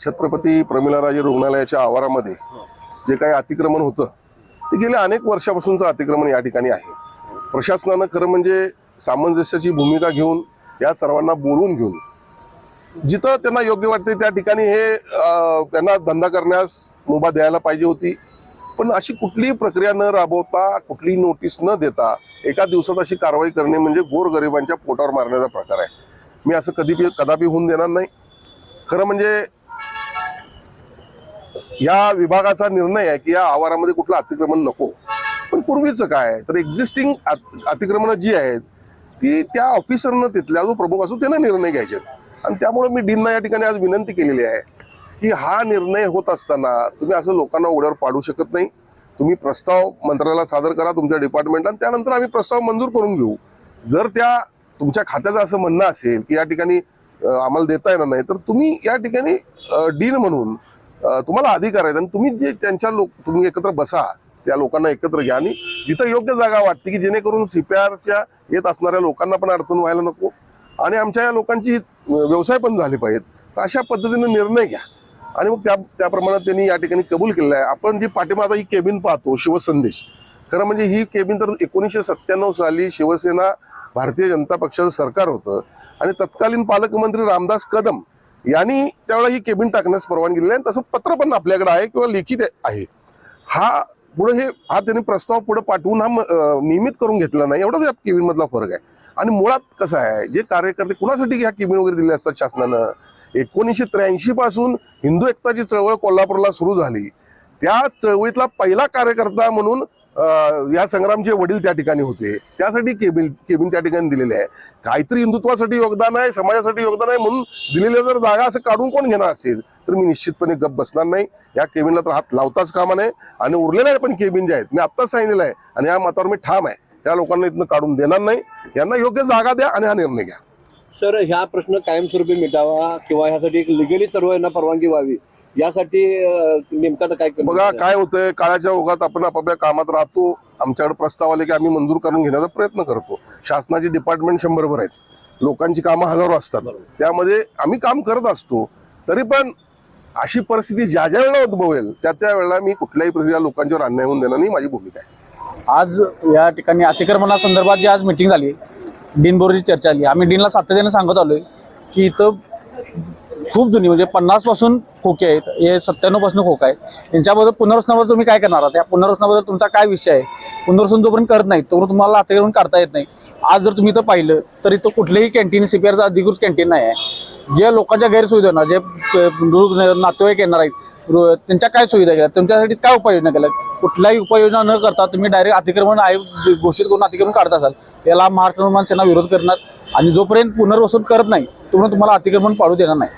छत्रपती प्रमिलाराजे रुग्णालयाच्या आवारामध्ये जे काही अतिक्रमण होतं ते गेल्या अनेक वर्षापासूनचं अतिक्रमण या ठिकाणी आहे. प्रशासनानं खरं म्हणजे सामंजस्याची भूमिका घेऊन या सर्वांना बोलून घेऊन जिथं त्यांना योग्य वाटते त्या ठिकाणी हे त्यांना धंदा करण्यास मुभा द्यायला पाहिजे होती. पण अशी कुठलीही प्रक्रिया न राबवता कुठलीही नोटीस न देता एका दिवसात अशी कारवाई करणे म्हणजे गोरगरिबांच्या पोटावर मारण्याचा प्रकार आहे. मी असं कधी कदापि होऊन देणार नाही. खरं म्हणजे या विभागाचा निर्णय आहे की या आवारामध्ये कुठलं अतिक्रमण नको. पण पूर्वीचं काय तर एक्झिस्टिंग अतिक्रमणं जी आहेत ती त्या ऑफिसरनं तिथल्या जो प्रमुख असो त्यांना निर्णय घ्यायचे आणि त्यामुळे मी डीनना या ठिकाणी आज विनंती केलेली आहे की हा निर्णय होत असताना तुम्ही असं लोकांना उघड्यावर पाडू शकत नाही. तुम्ही प्रस्ताव मंत्रालयाला सादर करा तुमच्या डिपार्टमेंटला आणि त्यानंतर आम्ही प्रस्ताव मंजूर करून घेऊ. जर त्या तुमच्या खात्याचं असं म्हणणं असेल की या ठिकाणी आम्हाला देता येणार नाही तर तुम्ही या ठिकाणी डीन म्हणून तुम्हाला अधिकार आहेत. आणि तुम्ही जे त्यांच्या लोक तुम्ही एकत्र बसा त्या लोकांना एकत्र घ्या. आणि जिथं योग्य जागा वाटते की जेणेकरून सीपीआरच्या येत असणाऱ्या लोकांना पण अडचण व्हायला नको. आणि आमच्या या लोकांची व्यवसाय पण झाले पाहिजेत. तर अशा पद्धतीने निर्णय घ्या. आणि मग त्या त्याप्रमाणे त्यांनी या ठिकाणी कबूल केलेलं आहे. आपण जी पाठिंबा ही केबिन पाहतो शिवसंदेश. खरं म्हणजे ही केबिन तर एकोणीसशे सत्त्याण्णव साली शिवसेना भारतीय जनता पक्षाचं सरकार होतं. आणि तत्कालीन पालकमंत्री रामदास कदम यांनी त्यावेळेला ही केबिन टाकण्यास परवानगी दिली आहे आणि तसं पत्र पण आपल्याकडे आहे किंवा लिखित आहे. हा पुढे हे हा त्यांनी प्रस्ताव पुढे पाठवून हा नियमित करून घेतला नाही. एवढाच या केबिन मधला फरक आहे. आणि मुळात कसं आहे जे कार्यकर्ते कुणासाठी ह्या केबिन वगैरे दिले असतात शासनानं? एकोणीसशे त्र्याऐंशी पासून हिंदू एकताची चळवळ कोल्हापूरला सुरू झाली. त्या चळवळीतला पहिला कार्यकर्ता म्हणून या संग्रामचे वडील त्या ठिकाणी होते. त्यासाठी केबिन केबिन त्या ठिकाणी दिलेले आहे. काहीतरी हिंदुत्वासाठी योगदान आहे समाजासाठी योगदान आहे म्हणून दिलेल्या जर जागा असं काढून कोण घेणार असेल तर मी निश्चितपणे गप बसणार नाही. या केबिनला तर हात लावताच कामा नये. आणि उरलेले पण केबिन जे आहेत मी आत्ताच सांगितलेलं आहे आणि या मतावर मी ठाम आहे. त्या लोकांना इथनं काढून देणार नाही. यांना योग्य जागा द्या आणि हा निर्णय घ्या. सर ह्या प्रश्न कायमस्वरूपी मिटावा किंवा ह्यासाठी एक लिगली सर्व यांना परवानगी व्हावी यासाठी नेमकं काय बघा? काय होतंय काळाच्या ओघात आपण आपापल्या कामात राहतो. आमच्याकडे प्रस्ताव आले की आम्ही मंजूर करून घेण्याचा प्रयत्न करतो. शासनाची डिपार्टमेंट शंभरभर आहेत. लोकांची कामं हजारो असतात. त्यामध्ये आम्ही काम करत असतो. तरी पण अशी परिस्थिती ज्या ज्या वेळेला उद्भवेल त्या त्या वेळेला मी कुठल्याही परिस्थिती लोकांच्यावर अन्याय होऊन देणार नाही माझी भूमिका आहे. आज या ठिकाणी अतिक्रमणासंदर्भात जी आज मिटिंग झाली डीनबरोबरची चर्चा झाली आम्ही डीनला सातत्याने सांगत आलोय की इथं खूप जुनी म्हणजे पन्नासपासून खोके आहेत. हे सत्त्याण्णवपासून खोक आहे यांच्याबद्दल पुनर्वसनाबद्दल तुम्ही काय करणार आहात? या पुनर्वसनाबद्दल तुमचा काय विषय आहे? पुनर्वसन जोपर्यंत करत नाही तोपर्यंत तुम्हाला अतिक्रमण काढता येत नाही. आज जर तुम्ही इथं पाहिलं तर इथं कुठलेही कॅन्टीन सीपीआरचा अधिकृत कॅन्टीन नाही आहे. जे लोकांच्या गैरसुविधा जे नातेवाईक येणार आहेत त्यांच्या काय सुविधा केल्या? तुमच्यासाठी काय उपाययोजना केल्या? कुठल्याही उपाययोजना न करता तुम्ही डायरेक्ट अतिक्रमण आयोग घोषित करून अतिक्रमण काढत असाल त्याला महाराष्ट्र निर्माण सेना विरोध करणार. आणि जोपर्यंत पुनर्वसन करत नाही तोपर्यंत तुम्हाला अतिक्रमण पाडू देणार नाही.